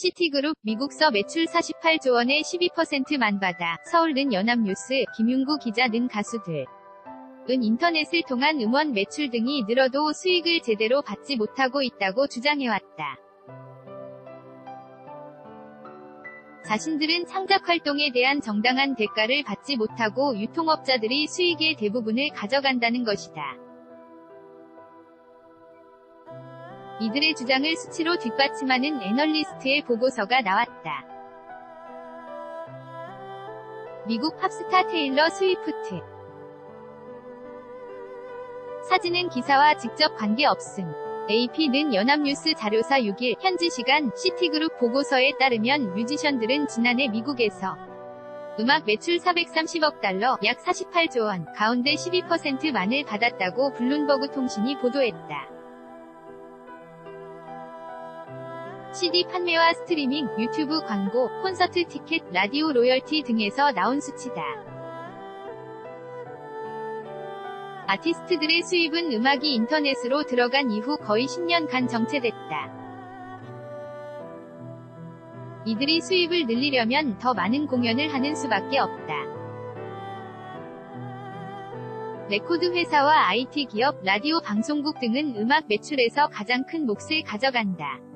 시티그룹 미국서 매출 48조 원의 12%만 받아 서울는 연합뉴스 김윤구 기자 는 가수들 은 인터넷을 통한 음원 매출 등이 늘어도 수익을 제대로 받지 못하고 있다고 주장해왔다. 자신들은 창작 활동에 대한 정당한 대가를 받지 못하고 유통업자들이 수익의 대부분을 가져간다는 것이다. 이들의 주장을 수치로 뒷받침하는 애널리스트의 보고서가 나왔다. 미국 팝스타 테일러 스위프트 사진은 기사와 직접 관계없음. AP는 연합뉴스 자료사 6일 현지 시간 시티그룹 보고서에 따르면 뮤지션들은 지난해 미국에서 음악 매출 430억 달러, 약 48조 원, 가운데 12%만을 받았다고 블룸버그 통신이 보도했다. CD 판매와 스트리밍, 유튜브 광고, 콘서트 티켓, 라디오 로열티 등에서 나온 수치다. 아티스트들의 수입은 음악이 인터넷으로 들어간 이후 거의 10년간 정체됐다. 이들이 수입을 늘리려면 더 많은 공연을 하는 수밖에 없다. 레코드 회사와 IT 기업, 라디오 방송국 등은 음악 매출에서 가장 큰 몫을 가져간다.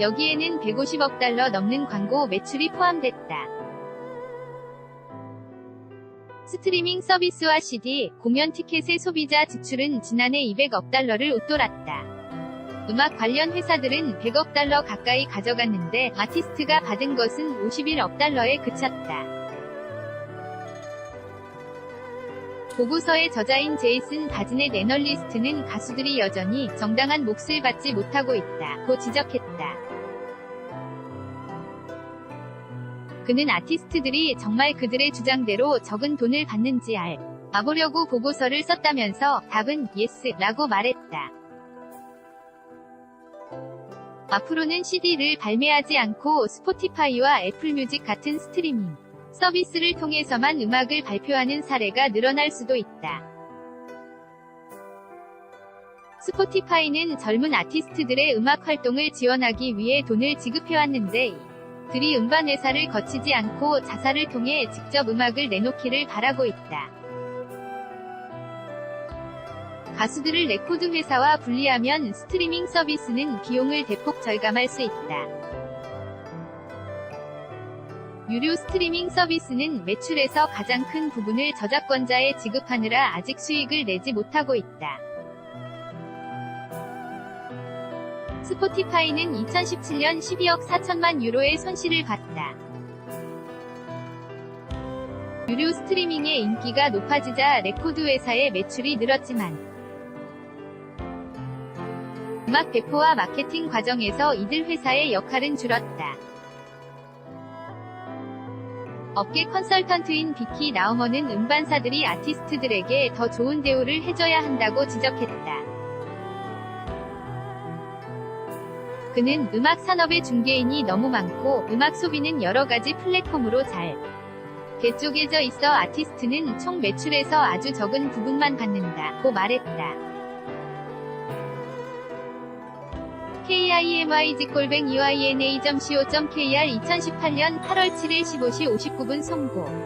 여기에는 150억 달러 넘는 광고 매출이 포함됐다. 스트리밍 서비스와 CD, 공연 티켓의 소비자 지출은 지난해 200억 달러를 웃돌았다. 음악 관련 회사들은 100억 달러 가까이 가져갔는데 아티스트가 받은 것은 51억 달러에 그쳤다. 보고서의 저자인 제이슨 바즈넷 애널리스트는 가수들이 여전히 정당한 몫을 받지 못하고 있다고 지적했다. 그는 아티스트들이 정말 그들의 주장대로 적은 돈을 받는지 알 아보려고 보고서를 썼다면서 답은 예스라고 말했다. 앞으로는 CD를 발매하지 않고 스포티파이와 애플뮤직 같은 스트리밍 서비스를 통해서만 음악을 발표하는 사례가 늘어날 수도 있다. 스포티파이는 젊은 아티스트들의 음악 활동을 지원하기 위해 돈을 지급해왔는데 들이 음반 회사를 거치지 않고 자사를 통해 직접 음악을 내놓기를 바라고 있다. 가수들을 레코드 회사와 분리하면 스트리밍 서비스는 비용을 대폭 절감할 수 있다. 유료 스트리밍 서비스는 매출에서 가장 큰 부분을 저작권자에 지급하느라 아직 수익을 내지 못하고 있다. 스포티파이는 2017년 12억 4천만 유로의 손실을 봤다. 유료 스트리밍의 인기가 높아지자 레코드 회사의 매출이 늘었지만 음악 배포와 마케팅 과정에서 이들 회사의 역할은 줄었다. 업계 컨설턴트인 비키 나우머는 음반사들이 아티스트들에게 더 좋은 대우를 해줘야 한다고 지적했다. 그는 음악 산업의 중개인이 너무 많고 음악 소비는 여러 가지 플랫폼으로 잘 개쪽에져 있어 아티스트는 총 매출에서 아주 적은 부분만 받는다고 말했다. KIMYG-EYNA.co.kr 2018년 8월 7일 15시 59분 송고